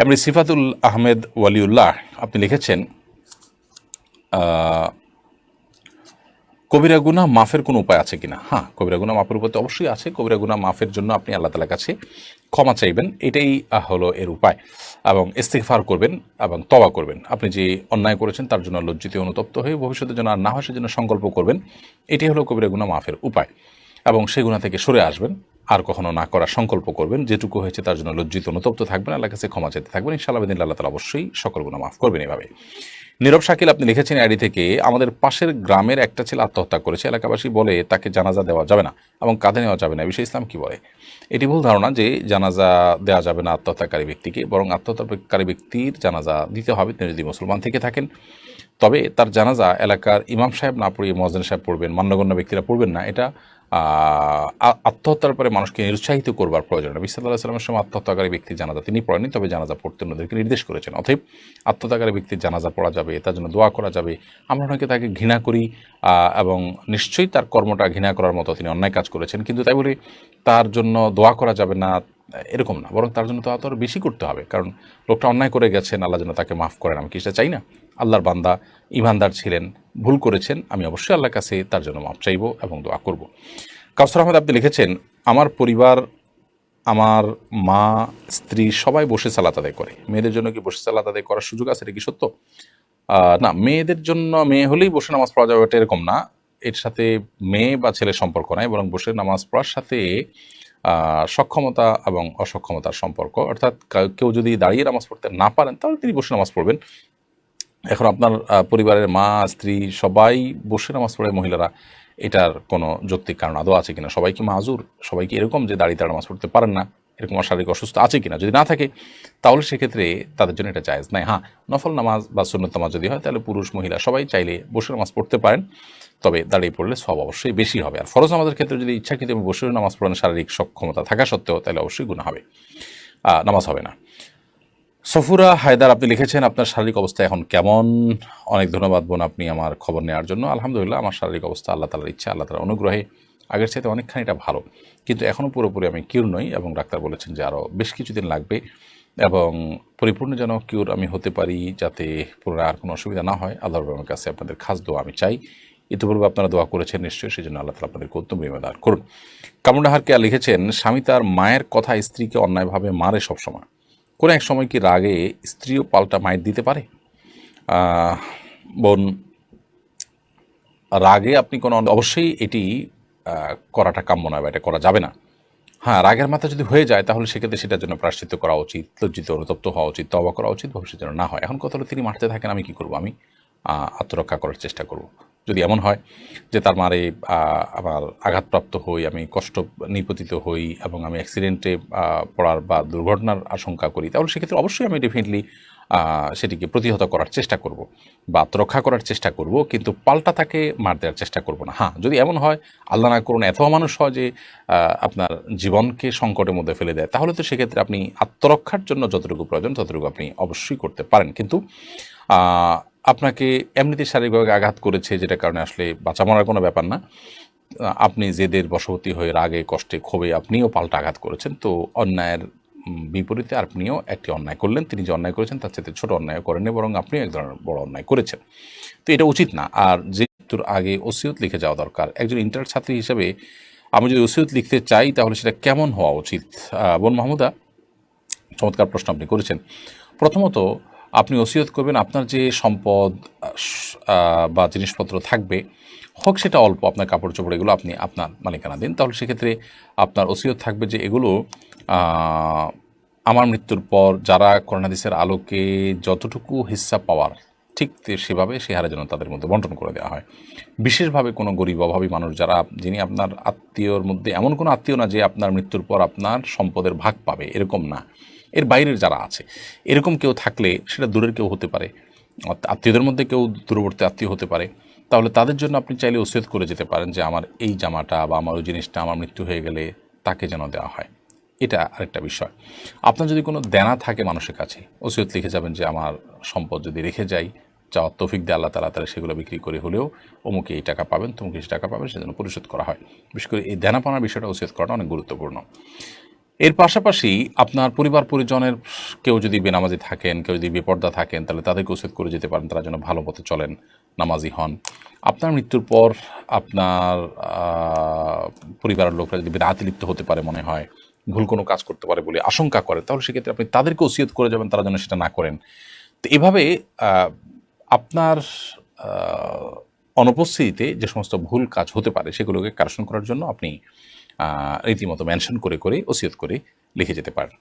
এমনি সিফাতুল আহমেদ ওয়ালিউল্লাহ, আপনি লিখেছেন কবিরা গুনাহ মাফের কোনো উপায় আছে কিনা? হ্যাঁ কবিরা গুনাহ মাফের উপায় তো অবশ্যই আছে। কবিরা গুনাহ মাফের জন্য আপনি আল্লাহ তালার কাছে ক্ষমা চাইবেন। এটাই হলো এর উপায়। এবং ইস্তেগফার করবেন এবং তবা করবেন। আপনি যে অন্যায় করেছেন, তার জন্য লজ্জিত অনুতপ্ত হয়ে ভবিষ্যতে যেন আর না হয়, সেজন্য সংকল্প করবেন। এটাই হলো কবিরা গুনাহ মাফের উপায়। এবং সেই গুণা থেকে সরে আসবেন। আর কখনো না করার সংকল্প করবেন, যেটুকু হয়েছে তার জন্য লজ্জিত, অনুতপ্ত থাকবেন আল্লাহ কাছে ক্ষমা চেতে থাকবেন। ইনশাআল্লাহ দিন আল্লাহ তালা অবশ্যই সকল গুণা মাফ করবেন এভাবে। নীরব শাকিল, আপনি লিখেছেন আইডি থেকে আমাদের পাশের গ্রামের একটা ছেলে আত্মহত্যা করেছে। এলাকাবাসী বলে তাকে জানাজা দেওয়া যাবে না এবং কাঁধে নেওয়া যাবে না। বিষয়ে ইসলাম কি বলে? এটি ভুল ধারণা যে জানাজা দেওয়া যাবে না আত্মহত্যাকারী ব্যক্তিকে, বরং আত্মহত্যাকারী ব্যক্তির জানাজা দিতে হবে। তিনি যদি মুসলমান থেকে থাকেন, তবে তার জানাজা এলাকার ইমাম সাহেব না পড়িয়ে মহাজন সাহেব পড়বেন, মান্যগণ্য ব্যক্তিরা পড়বেন না। এটা আত্মহত্যার পরে মানুষকে নিরুৎসাহিত করবার প্রয়োজন। নবী সাল্লাহ সাল্লামের সময় আত্মহত্যাকারী ব্যক্তির জানাজা তিনি পড়েননি, তবে জানাজা পড়তে অন্যদেরকে নির্দেশ করেছেন। অতএব আত্মহত্যাকারী ব্যক্তির জানাজা পড়া যাবে, তার জন্য দোয়া করা যাবে। আমরা অনেকে তাকে ঘৃণা করি এবং নিশ্চয়ই তার কর্মটা ঘৃণা করার মতো তিনি অন্যায় কাজ করেছেন, কিন্তু তাই বলে তার জন্য দোয়া করা যাবে না, এরকম না। বরং তার জন্য তো আরও বেশি করতে হবে, কারণ লোকটা অন্যায় করে গেছেন, আল্লাহ যেন তাকে মাফ করেন। আমি কি চাই না? আল্লাহর বান্দা ইমানদার ছিলেন ভুল করেছেন, আমি অবশ্যই আল্লাহর কাছে তার জন্য মাফ চাইব এবং দোয়া করব। কাউসর আহমেদ, আপনি লিখেছেন, আমার পরিবার, আমার মা, স্ত্রী সবাই বসে সালাত আদায় করে। মেয়েদের জন্য কি বসে সালাত আদায় করার সুযোগ আছে? এটা কি সত্য? না, মেয়েদের জন্য, মেয়ে হলেই বসে নামাজ পড়া যাবে, এটা এরকম না। এর সাথে মেয়ে বা ছেলের সম্পর্ক নাই, বরং বসে নামাজ পড়ার সাথে সক্ষমতা এবং অসক্ষমতার সম্পর্ক। অর্থাৎ কেউ যদি দাঁড়িয়ে নামাজ পড়তে না পারেন, তাহলে তিনি বসে নামাজ পড়বেন। এখন আপনার পরিবারের মা, স্ত্রী, সবাই বসে নামাজ পড়ে মহিলারা, এটার কোনো যৌক্তিক কারণ আদৌ আছে কিনা? সবাই কি মাজুর? সবাই কি এরকম যে দাঁড়িয়ে তারা নামাজ পড়তে পারেন না? এরকম শারীরিক অসুস্থ আছে কিনা? যদি না থাকে, তাহলে সেক্ষেত্রে তাদের জন্য এটা জায়েজ নাই। হ্যাঁ নফল নামাজ বা সুন্নত নামাজ যদি হয়, তাহলে পুরুষ, মহিলা সবাই চাইলে বসে নামাজ পড়তে পারেন। তবে দাঁড়িয়ে পড়লে সব অবশ্যই বেশি হবে। আর ফরজ নামাজের ক্ষেত্রে যদি ইচ্ছাকৃত বসে নামাজ পড়ার শারীরিক সক্ষমতা থাকা সত্ত্বেও, তাহলে অবশ্যই গুণ হবে। নামাজ হবে না। সফুরা, হায়দার, আপনি লিখেছেন, আপনার শারীরিক অবস্থা এখন কেমন? অনেক ধন্যবাদ বোন আপনি আমার খবর নেওয়ার জন্য। আলহামদুলিল্লাহ, আমার শারীরিক অবস্থা আল্লাহ তালার ইচ্ছা, আল্লাহ তালার অনুগ্রহে। আগের চাইতে অনেকখানি এটা ভালো। কিন্তু এখনও পুরোপুরি আমি কিউর নই এবং ডাক্তার বলেছেন যে আরও বেশ কিছুদিন লাগবে এবং পরিপূর্ণ যেন কিউর আমি হতে পারি যাতে পুনরায় আর কোনো অসুবিধা না হয়। আল্লাহর রহমের কাছে আপনাদের খাস দোয়া আমি চাই। ইতিপূর্বে আপনারা দোয়া করেছেন নিশ্চয়ই সেই জন্য আল্লাহ তালা আপনাদের কৌতুম বিমেদার করুন। কামরুন্নাহার কে লিখেছেন, স্বামী তার মায়ের কথা স্ত্রীকে অন্যায়ভাবে মারে সবসময়। কোনো এক সময় কি রাগে স্ত্রীও পাল্টা মায়ের দিতে পারে? বোন, রাগে আপনি কোনো অবশ্যই এটি করাটা কাম্য নয় বা এটা করা যাবে না। হ্যাঁ রাগের মাথা যদি হয়ে যায় তাহলে সেক্ষেত্রে সেটার জন্য প্রাশ্চিত্য করা উচিত, লজ্জিত, অনুতপ্ত হওয়া উচিত তবা করা উচিত, ভবিষ্যতে যেন না হয়। এখন কথা হলো তিনি মারতে থাকেন, আমি কি করব? আমি আত্মরক্ষা করার চেষ্টা করব। যদি এমন হয় যে তার মারে আমার আঘাতপ্রাপ্ত হই, আমি কষ্ট নিপতিত হই এবং আমি অ্যাক্সিডেন্টে পড়ার বা দুর্ঘটনার আশঙ্কা করি, তাহলে সেক্ষেত্রে অবশ্যই আমি ডেফিনেটলি সেটিকে প্রতিহত করার চেষ্টা করব বা আত্মরক্ষা করার চেষ্টা করব, কিন্তু পাল্টা তাকে মার দেওয়ার চেষ্টা করব না। হ্যাঁ যদি এমন হয়, আল্লাহ না করুন, এত মানুষ হয় যে আপনার জীবনকে সংকটের মধ্যে ফেলে দেয়, তাহলে তো সেক্ষেত্রে আপনি আত্মরক্ষার জন্য যতটুকু প্রয়োজন, ততটুকু আপনি অবশ্যই করতে পারেন। কিন্তু আপনাকে এমনিতে শারীরিকভাবে আঘাত করেছে যেটা কারণে আসলে বাঁচা মরার কোনো ব্যাপার না। আপনি জেদের বশবর্তী হয়ে রাগে, কষ্টে, ক্ষোভে আপনিও পাল্টা আঘাত করেছেন। তো অন্যায়ের বিপরীতে আপনিও একটি অন্যায় করলেন। তিনি যে অন্যায় করেছেন, তার সাথে ছোট অন্যায় করেননি, বরং আপনিও এক ধরনের বড় অন্যায় করেছেন। তো এটা উচিত না। আর যে মৃত্যুর আগে ওসিয়ত লিখে যাওয়া দরকার। একজন ইন্টার ছাত্রী হিসেবে আমি যদি ওসিয়ত লিখতে চাই, তাহলে সেটা কেমন হওয়া উচিত? বোন মাহমুদা, চমৎকার প্রশ্ন আপনি করেছেন। প্রথমত আপনি ওসিয়ত করবেন, আপনার যে সম্পদ বা জিনিসপত্র থাকবে, হোক সেটা অল্প আপনার কাপড় চোপড়, এগুলো আপনি আপনার মালিকানা দিন। তাহলে সেক্ষেত্রে আপনার ওসিয়ত থাকবে যে এগুলো আমার মৃত্যুর পর যারা করোনাদিসের আলোকে যতটুকু হিস্সা পাওয়ার, ঠিক সেভাবে সে হারে যেন তাদের মধ্যে বন্টন করে দেওয়া হয়। বিশেষভাবে কোনো গরিব, অভাবী মানুষ যারা, যিনি আপনার আত্মীয়র মধ্যে এমন কোনো আত্মীয় না যে আপনার মৃত্যুর পর আপনার সম্পদের ভাগ পাবে, এরকম না। এর বাইরের যারা আছে, এরকম কেউ থাকলে সেটা দূরের কেউ হতে পারে। আত্মীয়দের মধ্যে কেউ দূরবর্তী আত্মীয় হতে পারে। তাহলে তাদের জন্য আপনি চাইলে ওসিয়ত করে যেতে পারেন যে, আমার এই জামাটা বা আমার ওই জিনিসটা আমার মৃত্যু হয়ে গেলে তাকে যেন দেওয়া হয়। এটা আরেকটা বিষয়। আপনার যদি কোনো দেনা থাকে মানুষের কাছে, ওসিয়ত লিখে যাবেন যে, আমার সম্পদ যদি রেখে যাই চাওয়ার তৌফিক দিয়ে আল্লাহ তালা তারা সেগুলো বিক্রি করে হলেও অমুকে এই টাকা পাবেন, তমুকে এই টাকা পাবেন, সেজন্য পরিশোধ করা হয়। বিশেষ করে এই দেনা পাওয়ার বিষয়টা ওসিয়ত করাটা অনেক গুরুত্বপূর্ণ। এর পাশাপাশি আপনার পরিবার পরিজনের কেউ যদি বেনামাজি থাকেন, কেউ যদি বেপর্দা থাকেন, তাহলে তাদেরকে উচিত করে যেতে পারেন, তারা যেন ভালো পথে চলেন, নামাজি হন। আপনার মৃত্যুর পর আপনার পরিবারের লোকরা যদি বিরাতে লিপ্ত হতে পারে মনে হয়, ভুল কোনো কাজ করতে পারে বলে আশঙ্কা করে, তাহলে সেক্ষেত্রে আপনি তাদেরকে ওসিয়ত করে যাবেন, তারা যেন সেটা না করেন। তো এভাবে আপনার অনুপস্থিতিতে যে সমস্ত ভুল কাজ হতে পারে সেগুলোকে কারেকশন করার জন্য আপনি রীতিমতো মেনশন করে করে ওসিয়ত করে লিখে যেতে পারেন